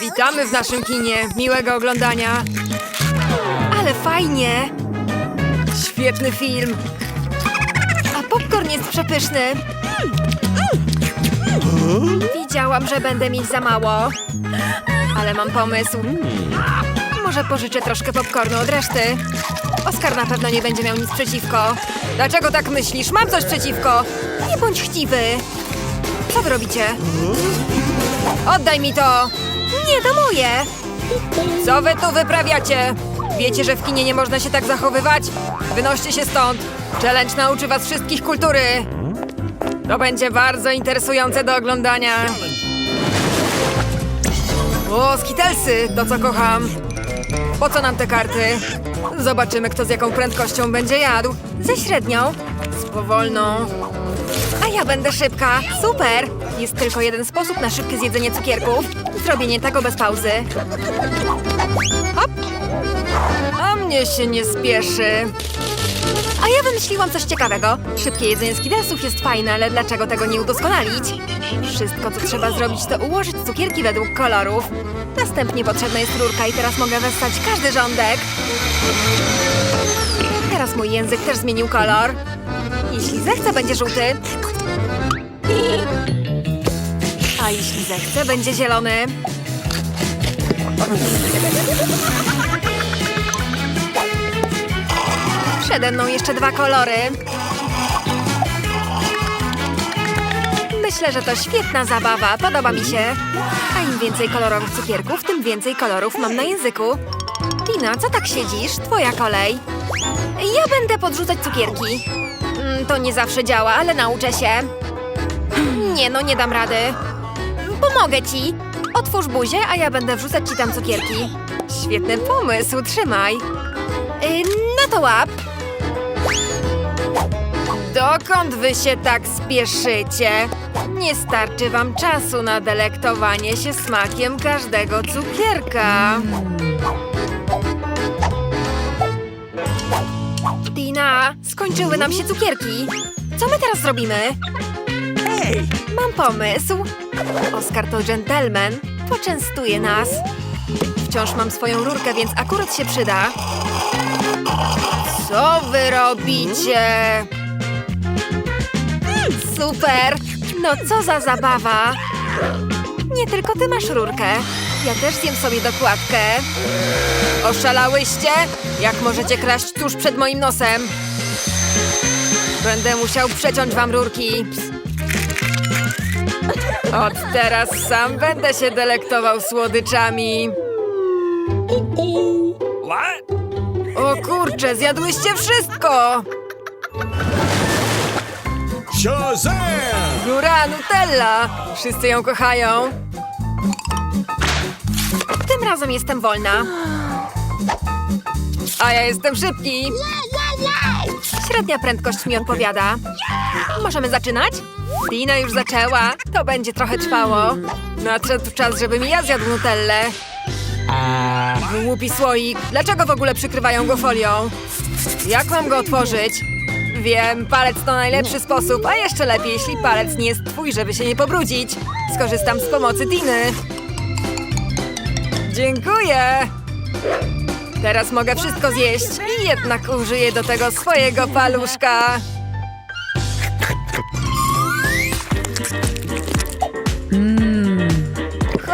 Witamy w naszym kinie. Miłego oglądania. Ale fajnie. Świetny film. A popcorn jest przepyszny. Wiedziałam, że będę mieć za mało. Ale mam pomysł. Może pożyczę troszkę popcornu od reszty. Oskar na pewno nie będzie miał nic przeciwko. Dlaczego tak myślisz? Mam coś przeciwko. Nie bądź chciwy. Co wy robicie? Oddaj mi to! Nie, to moje! Co wy tu wyprawiacie? Wiecie, że w kinie nie można się tak zachowywać? Wynoście się stąd! Challenge nauczy was wszystkich kultury! To będzie bardzo interesujące do oglądania. O, skitelsy! To co kocham. Po co nam te karty? Zobaczymy, kto z jaką prędkością będzie jadł. Ze średnią. Z powolną. A ja będę szybka. Super! Jest tylko jeden sposób na szybkie zjedzenie cukierków. Zrobienie tego bez pauzy. Hop! A mnie się nie spieszy. A ja wymyśliłam coś ciekawego. Szybkie jedzenie skidelsów jest fajne, ale dlaczego tego nie udoskonalić? Wszystko, co trzeba zrobić, to ułożyć cukierki według kolorów. Następnie potrzebna jest rurka i teraz mogę wessać każdy rządek. Teraz mój język też zmienił kolor. Jeśli zechcę, będzie żółty. A jeśli zechcę, będzie zielony. Przede mną jeszcze dwa kolory. Myślę, że to świetna zabawa. Podoba mi się. A im więcej kolorowych cukierków, tym więcej kolorów mam na języku. Tina, co tak siedzisz? Twoja kolej. Ja będę podrzucać cukierki. Mm, To nie zawsze działa, ale nauczę się. Nie, no nie dam rady. Pomogę ci. Otwórz buzię, a ja będę wrzucać ci tam cukierki. Świetny pomysł, trzymaj. No to łap. Dokąd wy się tak spieszycie? Nie starczy wam czasu na delektowanie się smakiem każdego cukierka. Tina, skończyły nam się cukierki. Co my teraz zrobimy? Mam pomysł. Oskar to dżentelmen. Poczęstuje nas. Wciąż mam swoją rurkę, więc akurat się przyda. Co wy robicie? Super! No co za zabawa! Nie tylko ty masz rurkę. Ja też zjem sobie dokładkę. Oszalałyście? Jak możecie kraść tuż przed moim nosem? Będę musiał przeciąć wam rurki. Od teraz sam będę się delektował słodyczami. O kurczę, zjadłyście wszystko! Shazam! Góra Nutella! Wszyscy ją kochają. Tym razem jestem wolna. A ja jestem szybki. Średnia prędkość mi odpowiada. Możemy zaczynać? Dina już zaczęła. To będzie trochę trwało. Nadszedł czas, żebym ja zjadł Nutellę. Głupi słoik. Dlaczego w ogóle przykrywają go folią? Jak mam go otworzyć? Wiem, palec to najlepszy sposób, a jeszcze lepiej, jeśli palec nie jest twój, żeby się nie pobrudzić. Skorzystam z pomocy Tiny. Dziękuję! Teraz mogę wszystko zjeść i jednak użyję do tego swojego paluszka.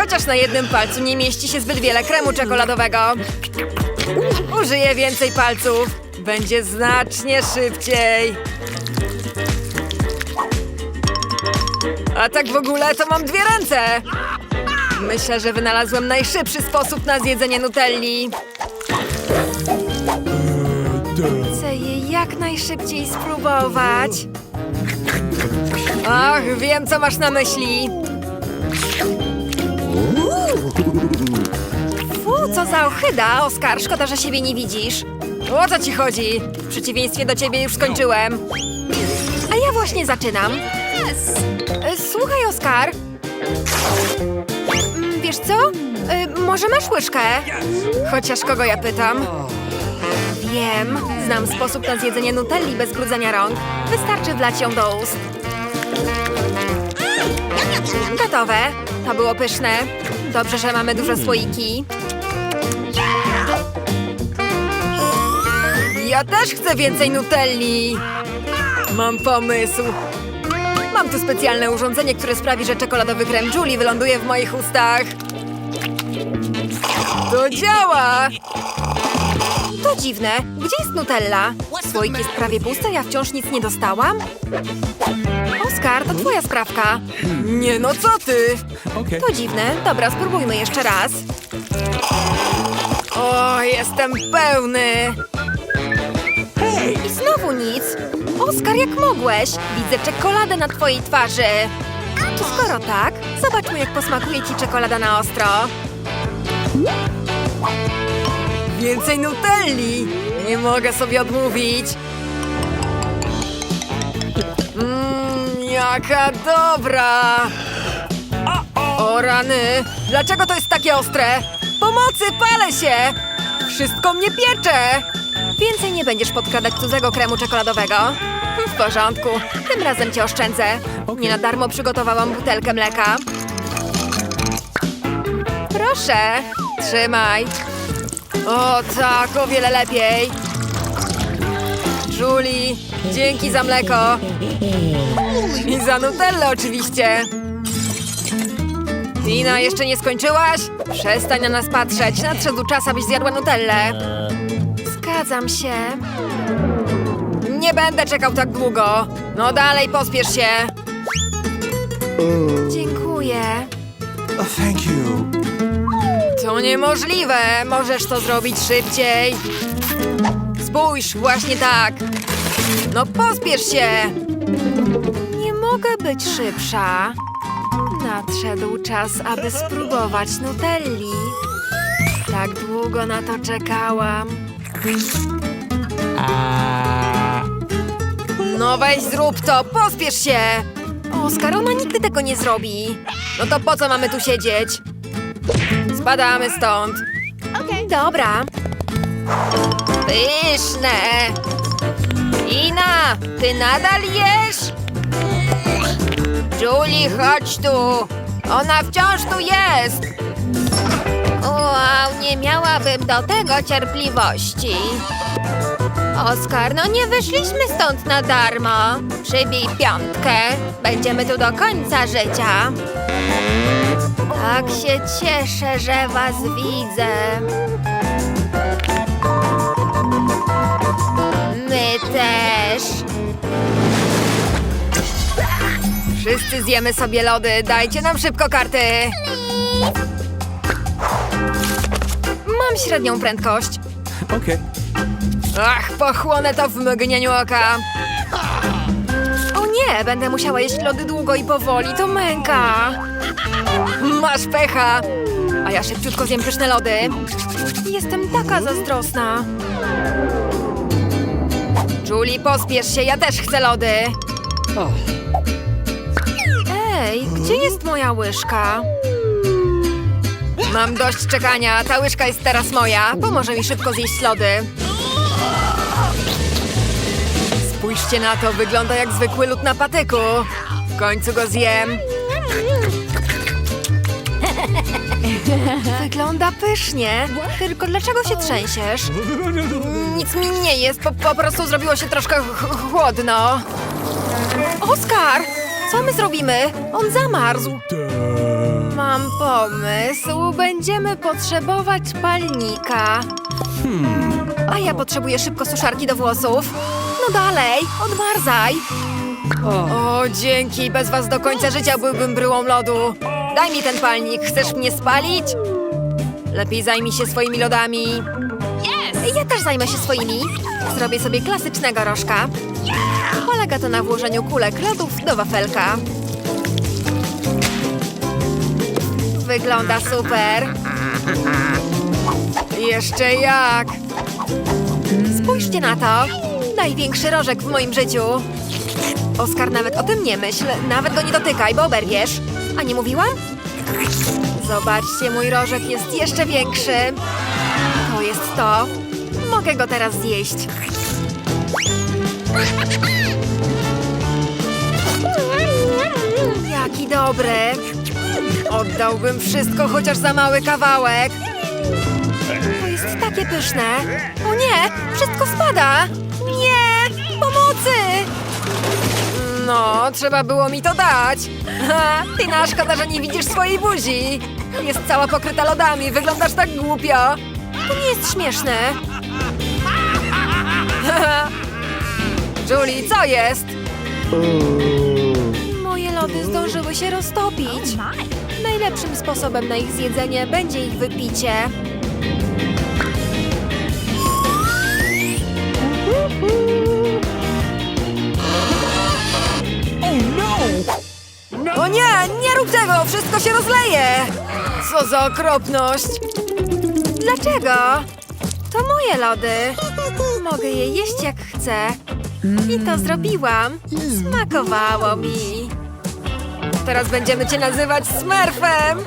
Chociaż na jednym palcu nie mieści się zbyt wiele kremu czekoladowego. Użyję więcej palców. Będzie znacznie szybciej. A tak w ogóle to mam dwie ręce. Myślę, że wynalazłem najszybszy sposób na zjedzenie nutelli. Chcę jej jak najszybciej spróbować. Ach, wiem, co masz na myśli. Za ohyda, Oskar. Szkoda, że siebie nie widzisz. O co ci chodzi? W przeciwieństwie do ciebie już skończyłem. A ja właśnie zaczynam. E, Słuchaj, Oskar. Mm, Wiesz co? E, Może masz łyżkę? Chociaż kogo ja pytam? Wiem, znam sposób na zjedzenie nutelli bez brudzenia rąk. Wystarczy wlać ją do ust. Gotowe. To było pyszne. Dobrze, że mamy duże słoiki. Ja też chcę więcej nutelli. Mam pomysł. Mam tu specjalne urządzenie, które sprawi, że czekoladowy krem Julie wyląduje w moich ustach. To działa! To dziwne. Gdzie jest Nutella? Słoik jest prawie pusty, ja wciąż nic nie dostałam? Oskar, to twoja sprawka. Nie no, co ty? To dziwne. Dobra, spróbujmy jeszcze raz. O, jestem pełny. Nic. Oskar, jak mogłeś? Widzę czekoladę na twojej twarzy. Skoro tak, zobaczmy, jak posmakuje ci czekolada na ostro. Więcej nutelli! Nie mogę sobie odmówić. Mmm, jaka dobra! O rany! Dlaczego to jest takie ostre? Pomocy, palę się! Wszystko mnie piecze! Nie będziesz podkradać cudzego kremu czekoladowego. W porządku, tym razem cię oszczędzę. Nie na darmo przygotowałam butelkę mleka. Proszę, trzymaj. O tak, o wiele lepiej. Julie, dzięki za mleko. I za nutellę oczywiście. Tina, jeszcze nie skończyłaś? Przestań na nas patrzeć. Nadszedł czas, abyś zjadła nutellę. Zgadzam się. Nie będę czekał tak długo. No dalej, pospiesz się. Dziękuję. Oh, thank you. To niemożliwe. Możesz to zrobić szybciej. Spójrz, właśnie tak. No pospiesz się. Nie mogę być szybsza. Nadszedł czas, aby spróbować Nutelli. Tak długo na to czekałam. No weź zrób to, pospiesz się! Oskar, ona nigdy tego nie zrobi. No to po co mamy tu siedzieć? Spadamy stąd. Dobra. Pyszne! Ina, ty nadal jesz? Julie, chodź tu! Ona wciąż tu jest! Wow, nie miałabym do tego cierpliwości. Oskar, no nie wyszliśmy stąd na darmo. Przybij piątkę. Będziemy tu do końca życia. Tak się cieszę, że was widzę. My też. Wszyscy zjemy sobie lody. Dajcie nam szybko karty. Mam średnią prędkość. Okay. Ach, pochłonę to w mgnieniu oka. O nie, będę musiała jeść lody długo i powoli, to męka. Masz pecha. A ja szybciutko zjem pyszne lody. Jestem taka zazdrosna. Julie, pospiesz się, ja też chcę lody. Ej, gdzie jest moja łyżka? Mam dość czekania, ta łyżka jest teraz moja. Pomoże mi szybko zjeść lody. Spójrzcie na to, wygląda jak zwykły lód na patyku. W końcu go zjem. Wygląda pysznie. Tylko dlaczego się trzęsiesz? Nic mi nie jest, po, po prostu zrobiło się troszkę ch- chłodno. Oskar! Co my zrobimy? On zamarzł. Mam pomysł. Będziemy potrzebować palnika. A ja potrzebuję szybko suszarki do włosów. No dalej, odmarzaj. O, dzięki. Bez was do końca życia byłbym bryłą lodu. Daj mi ten palnik. Chcesz mnie spalić? Lepiej zajmij się swoimi lodami. Ja też zajmę się swoimi. Zrobię sobie klasycznego rożka. Polega to na włożeniu kulek lodów do wafelka. Wygląda super. Jeszcze jak. Spójrzcie na to. Największy rożek w moim życiu. Oskar, nawet o tym nie myśl. Nawet go nie dotykaj, bo oberwiesz. A nie mówiłam? Zobaczcie, mój rożek jest jeszcze większy. To jest to. Mogę go teraz zjeść. Jaki dobry. Oddałbym wszystko chociaż za mały kawałek. To jest takie pyszne. O nie, wszystko spada. Nie, pomocy. No, trzeba było mi to dać. Ha, Tina, szkoda, że nie widzisz swojej buzi. Jest cała pokryta lodami, wyglądasz tak głupio. To nie jest śmieszne. Julie, co jest? Moje lody zdążyły się roztopić. Najlepszym sposobem na ich zjedzenie będzie ich wypicie. O nie, nie rób tego! Wszystko się rozleje! Co za okropność! Dlaczego? To moje lody. Mogę je jeść jak chcę. I to zrobiłam. Smakowało mi. Teraz będziemy cię nazywać Smurfem.